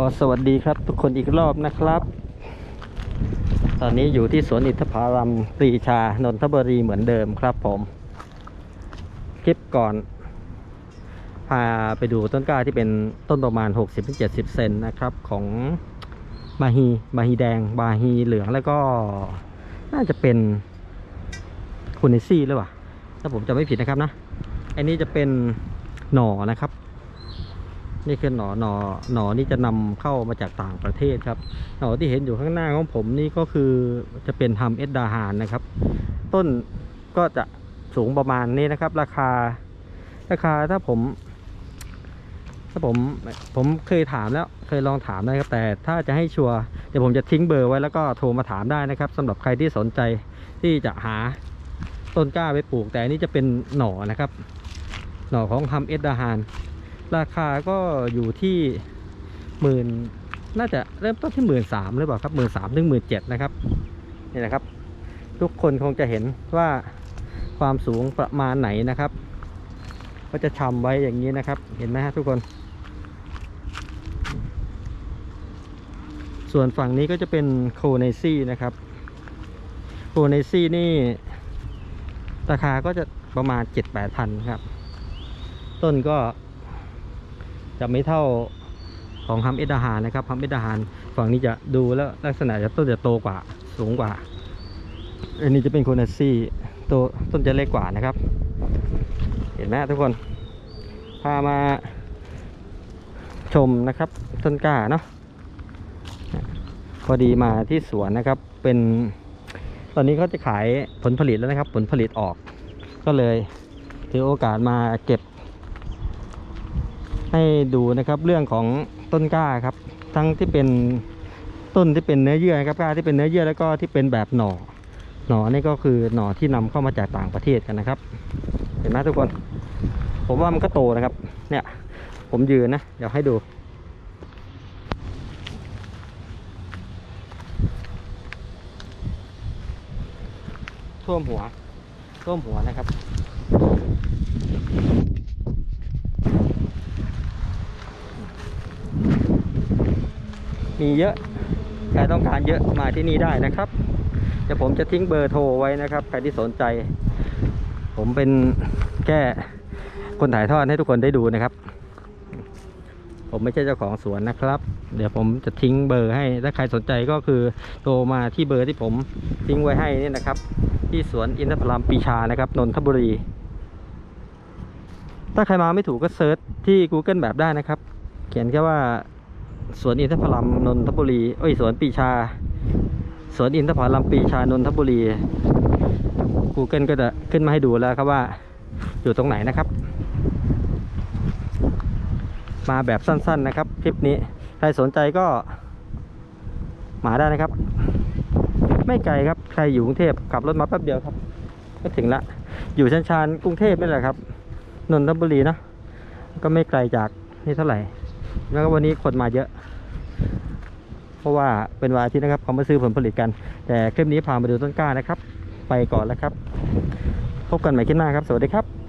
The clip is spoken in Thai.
ขอสวัสดีครับทุกคนอีกรอบนะครับ ตอนนี้อยู่ที่สวนอิทธผาลัมปรีชานนทบุรีเหมือนเดิมครับผม คลิปก่อน พาไปดูต้นกล้าที่เป็นต้นประมาณ 60-70 เซนนะครับของบาฮีบาฮีแดง บาฮีเหลืองแล้วก็น่าจะเป็นคุณเนซี่หรือเปล่าถ้าผมจะไม่ผิดนะครับนะ อันนี้จะเป็นหน่อนะครับ นี่คือหนอหนอหนอนี่จะนำเข้ามาจากต่างประเทศครับ หนอที่เห็นอยู่ข้างหน้าของผมนี่ก็คือจะเป็นทำเอสดาหารนะครับ ต้นก็จะสูงประมาณนี้นะครับ ราคา ราคาถ้าผม ถ้าผมผมเคยถามแล้วเคยลองถามนะครับ แต่ถ้าจะให้ชัวร์เดี๋ยวผมจะทิ้งเบอร์ไว้แล้วก็โทรมาถามได้นะครับสำหรับใครที่สนใจที่จะหาต้นกล้าไปปลูก แต่อันนี่จะเป็นหน่อนะครับ หน่อของทำเอสดาหาร ราคาก็อยู่ที่หมื่นน่าจะเริ่มต้นที่หมื่นสามหรือเปล่าครับหมื่นสามถึงหมื่นเจ็ดนะครับนี่นะครับ ทุกคนคงจะเห็นว่าความสูงประมาณไหนนะครับ ก็จะชำไว้อย่างนี้นะครับ เห็นไหมฮะทุกคน ส่วนฝั่งนี้ก็จะเป็นโคเนซี่นะครับโคเนซี่นี่ ราคาก็จะประมาณ7-8พันครับ ต้นก็ จะไม่เท่าของฮัมเอดาฮานนะครับฮัมเอดาฮานฝั่งนี้จะดูแล้วลักษณะจะต้นจะโตกว่าสูงกว่า อันนี้จะเป็นโคนาซี่โตต้นจะเล็กกว่านะครับ เห็นไหมทุกคนพามาชมนะครับต้นกล้าเนาะพอดีมาที่สวนนะครับเป็นตอนนี้เขาจะขายผลผลิตแล้วนะครับ ผลผลิตออก ก็เลยถือโอกาสมาเก็บ ให้ดูนะครับเรื่องของต้นกล้าครับ ทั้งที่เป็นต้นที่เป็นเนื้อเยื่อนะครับกล้าที่เป็นเนื้อเยื่อแล้วก็ที่เป็นแบบหน่อ หน่อนี่ก็คือหน่อที่นำเข้ามาจากต่างประเทศกันนะครับ เห็นไหมทุกคน ผมว่ามันก็โตนะครับ เนี่ย ผมยืนนะเดี๋ยวให้ดูท่วมหัวท่วมหัวนะครับ มีเยอะใครต้องการเยอะมาที่นี่ได้นะครับเดี๋ยวผมจะทิ้งเบอร์โทรไว้นะครับใครที่สนใจ ผมเป็นแค่คนถ่ายทอดให้ทุกคนได้ดูนะครับ ผมไม่ใช่เจ้าของสวนนะครับ เดี๋ยวผมจะทิ้งเบอร์ให้ถ้าใครสนใจก็คือโทรมาที่เบอร์ที่ผมทิ้งไว้ให้นี่นะครับ ที่สวนอินทผลัมปีชานะครับนนทบุรี ถ้าใครมาไม่ถูกก็เซิร์ชที่ Google แบบได้นะครับ เขียนแค่ว่า สวนอินทผลัมนนทบุรีเอ้ยสวนปีชา สวนอินทผลัมปีชานนทบุรี Google ก็จะขึ้นมาให้ดูแล้วครับว่าอยู่ตรงไหนนะครับ มาแบบสั้นๆนะครับคลิปนี้ใครสนใจก็มาได้นะครับ ไม่ไกลครับใครอยู่กรุงเทพขับรถมาแป๊บเดียวครับ ก็ถึงละ อยู่ชันชานกรุงเทพนี่แหละครับนนทบุรีนะก็ไม่ไกลจากนี่เท่าไหร่ แล้วก็วันนี้คนมาเยอะ ราะว่าเป็นวันอาทิตย์นะครับเขามาซื้อผลผลิตกัน แต่คลิปนี้พามาดูต้นกล้านะครับ ไปก่อนแล้วครับ พบกันใหม่คลิปหน้าครับ สวัสดีครับ